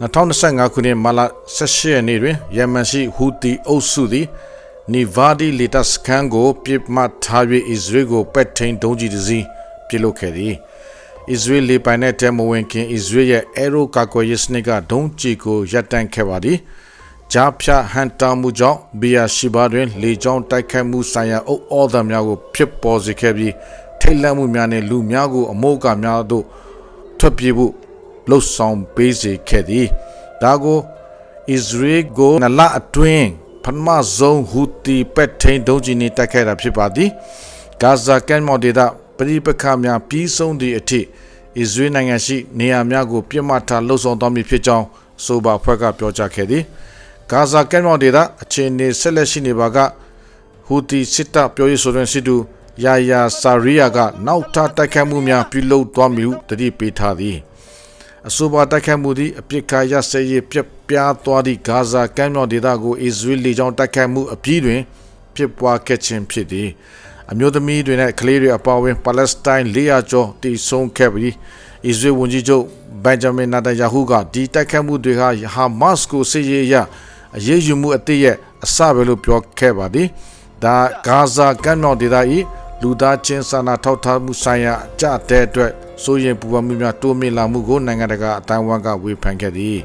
2025ခုနှစ်မလ18ရက်နေ့တွင်ယမန်ရှိဟူတီအုပ်စုသည်နီဗာဒီလေတပ်စခန်းကိုပြစ်မှတ်ထား၍အစ္စရေးကိုပက်ထိန်ဒုံးကျည်တစ်စီးပစ်လွှတ်ခဲ့သည်အစ္စရေးလေပိုင်တဲ့တဲမဝင်ခင်အစ္စရေးရဲ့အဲရိုကာကွယ်ရေးစနစ်ကဒုံးကျည်ကိုရပ်တန့်ခဲ့ပါသည်ဂျာဖြာဟန်တာမှုကြောင့်ဘီယာရှိဘာတွင် လေကြောင်းတိုက်ခိုက်မှုဆိုင်ရာအုပ်အော်ဒါများကိုဖြစ်ပေါ်စေခဲ့ပြီးထိတ်လန့်မှုများနှင့်လူများကိုအမိုးအကာများသို့ထွက်ပြေးဖို့ လှုပ်ဆောင်ပေးစေခဲ့သည်ဒါကိုအစ္စရေးကိုနလအတွင်းပထမဆုံးဟူတီပက်ထိန်ဒုံးကျည်နဲ့တိုက်ခိုက်တာဖြစ်ပါသည်ဂါဇာကမ်းမြောင်ဒေသပရိပခများပြီးဆုံးသည့်အထိအစ္စရေးနိုင်ငံရှိနေရာများကိုပြစ်မှတ်ထားလှုပ်ဆောင်သွားမည်ဖြစ်ကြောင်းဆိုပါဖွဲ့ကပြောကြားခဲ့သည်ဂါဇာကမ်းမြောင်ဒေသအခြေအနေဆက်လက်ရှိနေပါကဟူတီစစ်တပ်ပြောရေးဆိုတဲ့စစ်တူယာယာဆာရီယာကနောက်ထပ်တိုက်ခိုက်မှုများပြုလုပ်သွားမည်ဟုတတိပေးထားသည် အဆိုပါတိုက်ခိုက်မှုသည်အပြစ်ခါရစဲရေးပြက်ပြားသွားသည့်ဂါဇာကမ်းမြောင်ဒေသကိုအစ္စရေးလေကြောင်းတိုက်ခိုက်မှုအပြီးတွင် ဖြစ်ပွားခဲ့ခြင်းဖြစ်သည်အမျိုးသမီးတွေနဲ့ကလေးတွေအပါအဝင်ပါလက်စတိုင်း400ကျော်တည်ဆုံခဲ့ပြီးအစ္စရေးဝန်ကြီးချုပ်ဘန်ဂျမင်နာတန်ယာဟုကဒီတိုက်ခိုက်မှုတွေဟာဟာမတ်စ်ကိုစစ်ရေးအရအရေးယူမှုအသစ်ရဲ့အစပဲလို့ပြောခဲ့ပါသည်ဒါဂါဇာကမ်းမြောင်ဒေသ၏လူသားချင်းစာနာထောက်ထားမှုဆိုင်ရာအကြတဲ့အတွက် စိုးရင်ပူပန်မှုများတိုးမြင့်လာမှုကိုနိုင်ငံတကာအတိုင်းအဝန်းကဝေဖန်ခဲ့သည်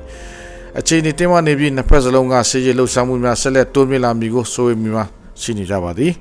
အခြေအနေတင်းမာနေပြီးနှစ်ဖက်စလုံးကစစ်ရေးလှုပ်ရှားမှုများဆက်လက်တိုးမြင့်လာမည်ကိုစိုးရိမ်မှုများရှိနေကြပါသည်